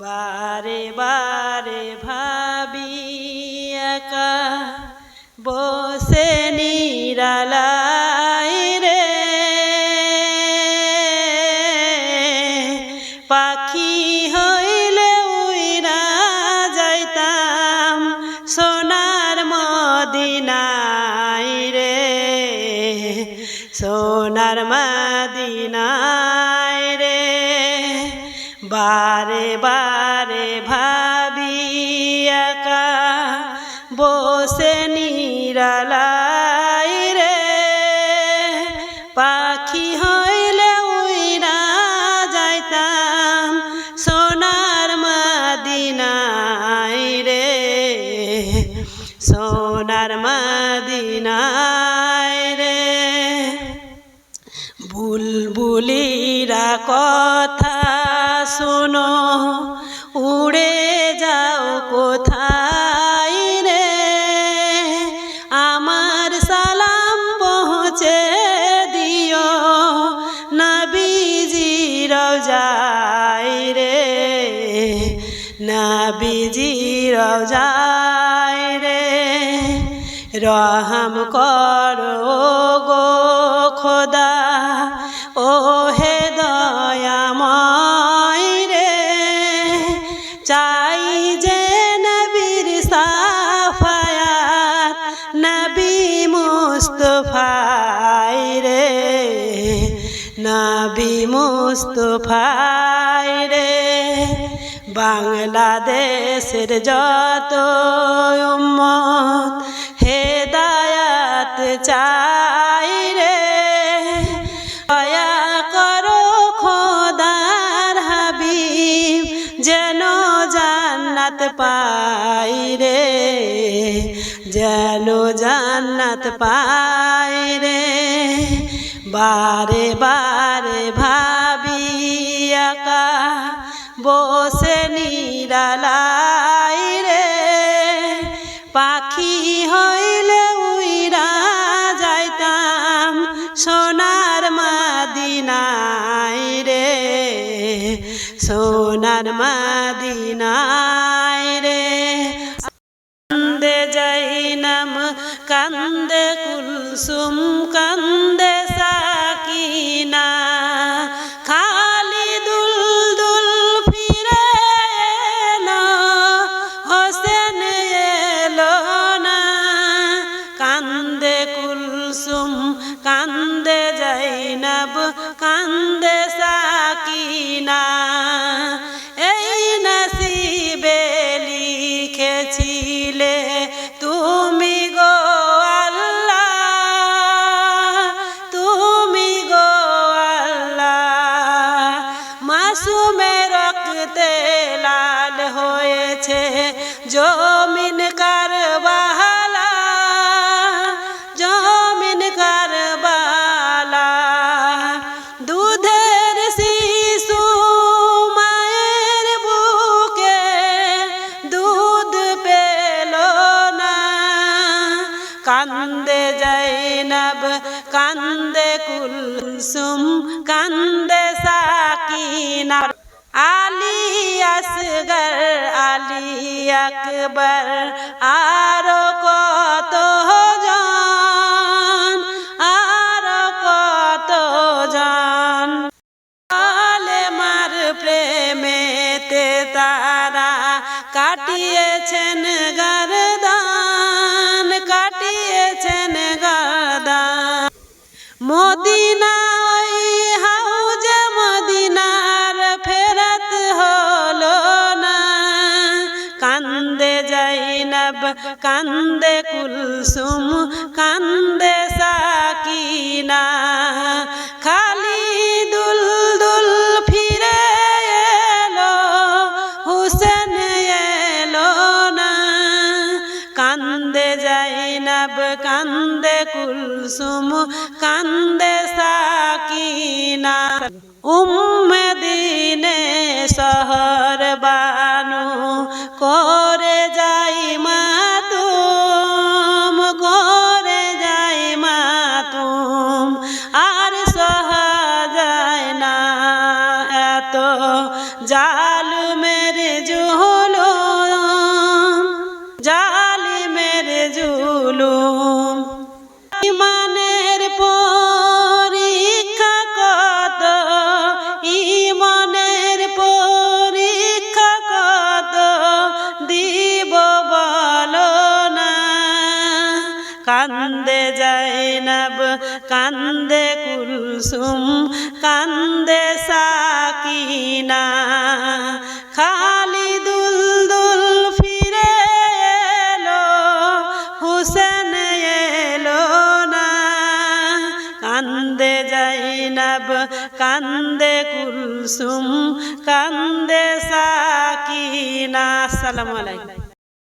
বারে বারে ভাবি একা, বসে নিরালাই রে। পাখি হইলে উইরা যাইতাম, সোনার মদিনাই রে। সোনার মদিনাই বসে নিরালাই রে। পাখি হইলে উইরা যাইতাম সোনার মদিনাই রে। সোনার মদিনাই রে। বুলবুলিরা কথা শোনো নবীজি রোজাই রে। রহম করো গো খোদা ও হে দয়াময় রে। চাই যে নবীর সাফায়াত, নবী মুস্তফাই রে। নবী মুস্তফাই রে। বাংলাদেশের যত উম্মত হেদায়াত চাই রে। দয়া করো খোদার হাবিব, যেন জান্নাত পাই রে, যেন জান্নাত পাই রে। বারে বারে ভাবি একা বসে নিরালাই রে। পাখি হইলে উইরা যাইতাম সোনার মাদিনাই রে। সোনার মাদিনাই রে। কান্দে জৈনম কান্দে কুলসুম কান্দে কান্দে সাকিনা। কুলসুম কান্দে সাকিনা। আলী আসগর, আলী আকবর, আরও কত জন, আরও কত জন। মার প্রেমেতে তারা কাটিয়েছেন গরদান কান্দে কুলসুম, কান্দে সাকিনা। খালি দুল দুল ফিরে এলো, হুসেন এলো না। কান্দে জাইনব, কান্দে কুলসুম, কান্দে সাকিনা। উম্মে কান্দে কুলসুম, কান্দে সাকিনা। খালি দুল ফিরে এলো, হুসেন এলো না। কান্দে যাইনাব কান্দে কুলসুম, কান্দে সাকিনা। আসসালামু আলাইকুম।